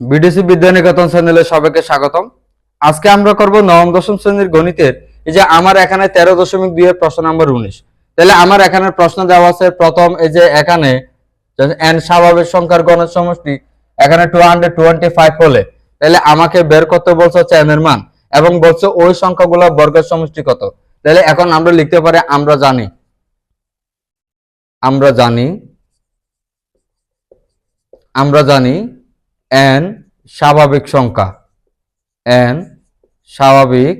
BDC Vidyaniketan চ্যানেলে সবাইকে স্বাগতম। আজকে আমরা করব নবম, দশম শ্রেণির গণিতের, এই যে আমার এখানে তেরো দশমিক দুই এর প্রশ্ন নাম্বার উনিশ। তাহলে আমার এখানে প্রশ্ন দেওয়া আছে, প্রথম এই যে এখানে এন স্বাভাবিক সংখ্যার গণের সমষ্টি, এখানে টু হান্ড্রেড টোয়েন্টি ফাইভ হলে, তাহলে আমাকে বের করতে বলছে হচ্ছে n এর মান, এবং বলছে ওই সংখ্যাগুলো বর্গের সমষ্টি কত। তাহলে এখন আমরা লিখতে পারি, আমরা জানি আমরা জানি আমরা জানি n স্বাভাবিক সংখ্যা। n স্বাভাবিক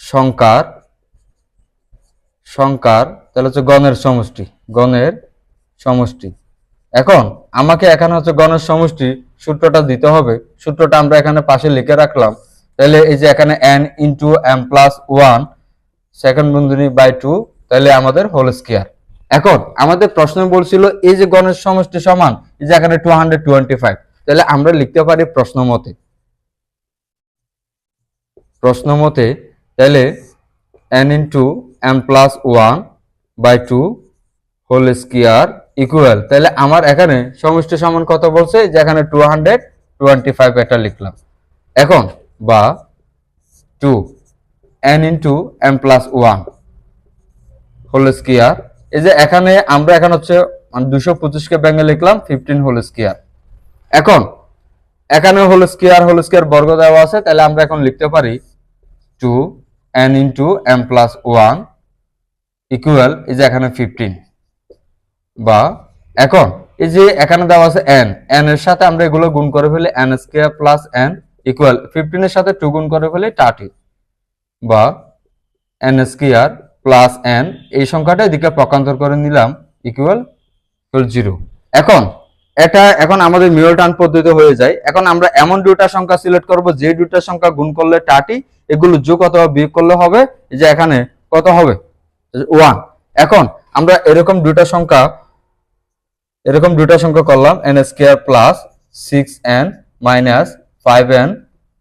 সংখ্যার সংখ্যার, তাহলে হচ্ছে গণের সমষ্টি গণের সমষ্টি। এখন আমাকে এখানে হচ্ছে গণের সমষ্টি সূত্রটা দিতে হবে। সূত্রটা আমরা এখানে পাশে লিখে রাখলাম। তাহলে এই যে এখানে n into M plus one second বন্ধনী বাই টু তাহলে আমাদের হোল স্কোয়ার এখন আমাদের প্রশ্ন বলছিল, এই যে গণের সমষ্টি সমান, এই যে এখানে টু হান্ড্রেড টোয়েন্টি ফাইভ তাহলে আমরা লিখতে পারি প্রশ্ন মতে। প্রশ্ন মতে তাহলে n into m plus one by two whole square equal তাহলে আমার এখানে সমষ্টি সমান কত বলছে? যে এখানে টু হান্ড্রেড টোয়েন্টি ফাইভ এটা লিখলাম। এখন বা two n into m plus one whole square এই যে এখানে আমরা এখন হচ্ছে দুশো পঁচিশকে ব্যাঙ্গে লিখলাম ফিফটিন হোল স্কোয়ার এখন, এখানে হোল স্কোয়ার হোল স্কোয়ার বর্গ দেওয়া আছে, তাহলে আমরা এখন লিখতে পারি two n into m plus one equal এই যে এখানে ফিফটিন বা এখন, এই যে এখানে দেওয়া আছে এন এন এর সাথে আমরা এগুলো গুণ করে ফেলি n square plus n equal ফিফটিনের সাথে টু গুণ করে ফেলি থার্টি বা এন স্কোয়ার প্লাস এন এই সংখ্যাটা এদিকে পক্ষান্তর করে নিলাম ইকুয়াল জিরো এখন এটা এখন আমাদের মিউটান পদ্ধতি হয়ে যায়। এখন আমরা এমন দুটা সংখ্যা সিলেক্ট করব, যে দুটা সংখ্যা গুণ করলে টাটি এগুলো যোগ অথবা বিয়োগ করলে হবে যে এখানে কত হবে? ওয়ান এখন আমরা এরকম দুটা সংখ্যা, এরকম দুটা সংখ্যা করলাম n square plus six n minus five n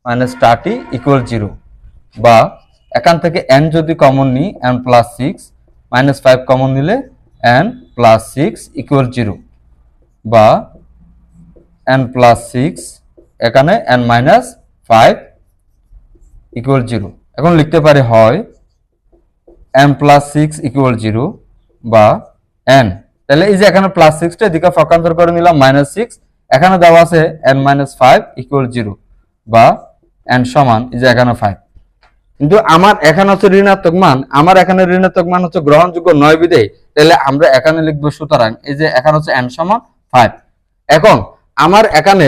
minus thirty equal zero বা এখান থেকে এন যদি কমন নিই n plus six minus five common নিলে n plus six equal zero বা এন প্লাস সিক্স এখানে n minus five equal zero এখন লিখতে পারি হয় n plus six equal zero বা এন তাহলে এই যে এখানে প্লাস সিক্সটা এদিকে পক্ষান্তর করে নিলাম মাইনাস সিক্স এখানে দেওয়া আছে n minus five equal zero বা এন সমান, এই যে এখানে ফাইভ কিন্তু আমার এখানে হচ্ছে ঋণাত্মক মান, আমার এখানে ঋণাত্মক মান হচ্ছে গ্রহণযোগ্য নয় বিদেয় তাহলে আমরা এখানে লিখব সুতরাং এই যে এখানে হচ্ছে এন সমান ফাইভ এখন আমার এখানে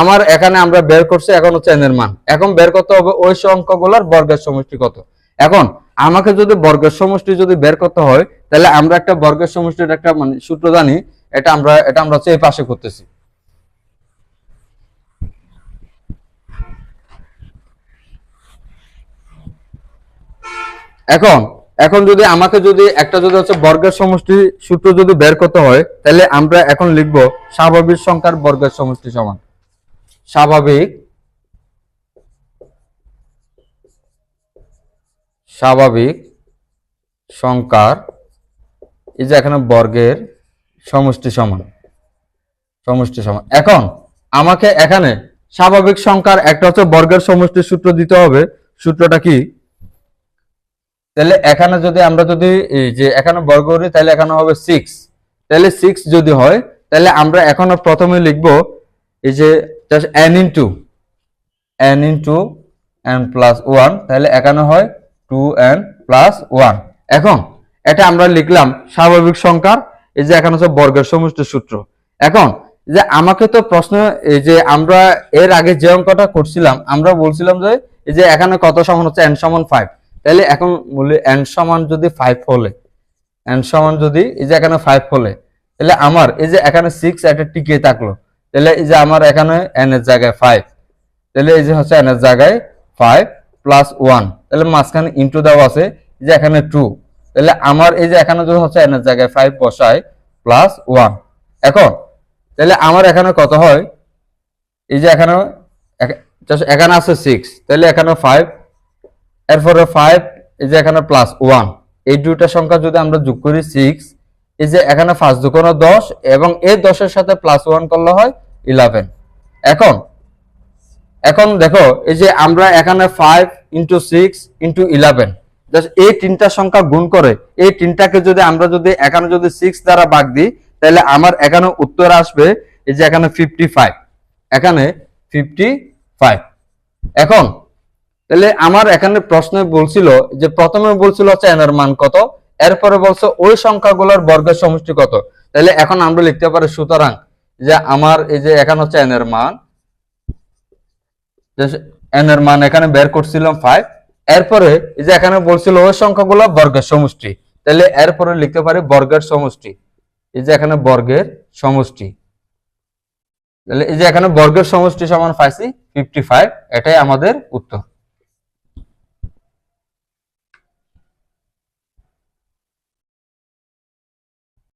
আমার এখানে আমরা বের করছি, এখন হচ্ছে এন এর মান। এখন বের করতে হবে ওই সংখ্যাগুলোর বর্গের সমষ্টি কত। এখন আমাকে যদি বর্গের সমষ্টি যদি বের করতে হয়, তাহলে আমরা একটা বর্গের সমষ্টির একটা মানে সূত্র জানি, এটা আমরা এটা আমরা হচ্ছে এই পাশে করতেছি। এখন এখন যদি আমাকে যদি একটা যদি হচ্ছে বর্গের সমষ্টি সূত্র যদি বের করতে হয়, তাহলে আমরা এখন লিখব স্বাভাবিক সংখ্যার বর্গের সমষ্টি সমান। স্বাভাবিক স্বাভাবিক সংখ্যার এই যে এখানে বর্গের সমষ্টি সমান সমষ্টি সমান। এখন আমাকে এখানে স্বাভাবিক সংখ্যার একটা হচ্ছে বর্গের সমষ্টি সূত্র দিতে হবে। সূত্রটা কি? তাহলে এখানে যদি আমরা যদি যে এখানে বর্গ করি, তাহলে এখানে হবে সিক্স তাহলে সিক্স যদি হয়, তাহলে আমরা এখনও প্রথমে লিখব এই যে n into n into n plus one তাহলে এখানে হয় টু এন প্লাস ওয়ান এখন এটা আমরা লিখলাম স্বাভাবিক সংখ্যার, এই যে এখানে হচ্ছে বর্গের সমষ্টি সূত্র। এখন যে আমাকে তো প্রশ্ন, এই যে আমরা এর আগে যে অঙ্কটা করছিলাম, আমরা বলছিলাম যে এই যে এখানে কত সমান হচ্ছে এন সমান ফাইভ তাহলে এখন বলি এন সমান যদি ফাইভ হলে এন সমান যদি এই যে এখানে ফাইভ হলে, তাহলে আমার এই যে এখানে সিক্স একটা টিকে থাকল, তাহলে এই যে আমার এখানে এন এর জায়গায় ফাইভ তাহলে এই যে হচ্ছে এন এর জায়গায় ফাইভ প্লাস ওয়ান তাহলে মাঝখানে ইন্টু দেওয়া আছে যে এখানে টু তাহলে আমার এই যে এখানে যদি হচ্ছে এন এর জায়গায় ফাইভ বসায় প্লাস ওয়ান এখন তাহলে আমার এখানে কত হয়? এই যে এখানে এখানে আছে সিক্স তাহলে এখানে ফাইভ এরপরে ফাইভ এই যে এখানে প্লাস ওয়ান এই দুইটা সংখ্যা যদি আমরা যোগ করি সিক্স এই যে এখানে ফার্স্ট দুকোনো দশ, এবং এই দশের সাথে প্লাস ওয়ান করলে হয় ইলেভেন এখন এখন দেখো, এই যে আমরা এখানে five into six into eleven এই তিনটা সংখ্যা গুণ করে, এই তিনটাকে যদি আমরা যদি এখানে যদি সিক্স দ্বারা ভাগ দিই, তাহলে আমার এখানে উত্তর আসবে, এই যে এখানে ফিফটি ফাইভ এখানে ফিফটি ফাইভ এখন তাহলে আমার এখানে প্রশ্নে বলছিল যে প্রথমে বলছিল হচ্ছে এর মান কত, এরপরে বলছে ওই সংখ্যাগুলোর বর্গের সমষ্টি কত। তাহলে এখন আমরা লিখতে পারি সুতরাং যে আমার এই যে এখানে হচ্ছে এর মান এন এর মান এখানে বের করছিলাম ফাইভ এরপরে এই যে এখানে বলছিল ওই সংখ্যাগুলো বর্গের সমষ্টি তাহলে এরপরে লিখতে পারি বর্গের সমষ্টি। এই যে এখানে বর্গের সমষ্টি। তাহলে এই যে এখানে বর্গের সমষ্টি সমান পাইছি ফিফটি ফাইভ এটাই আমাদের উত্তর।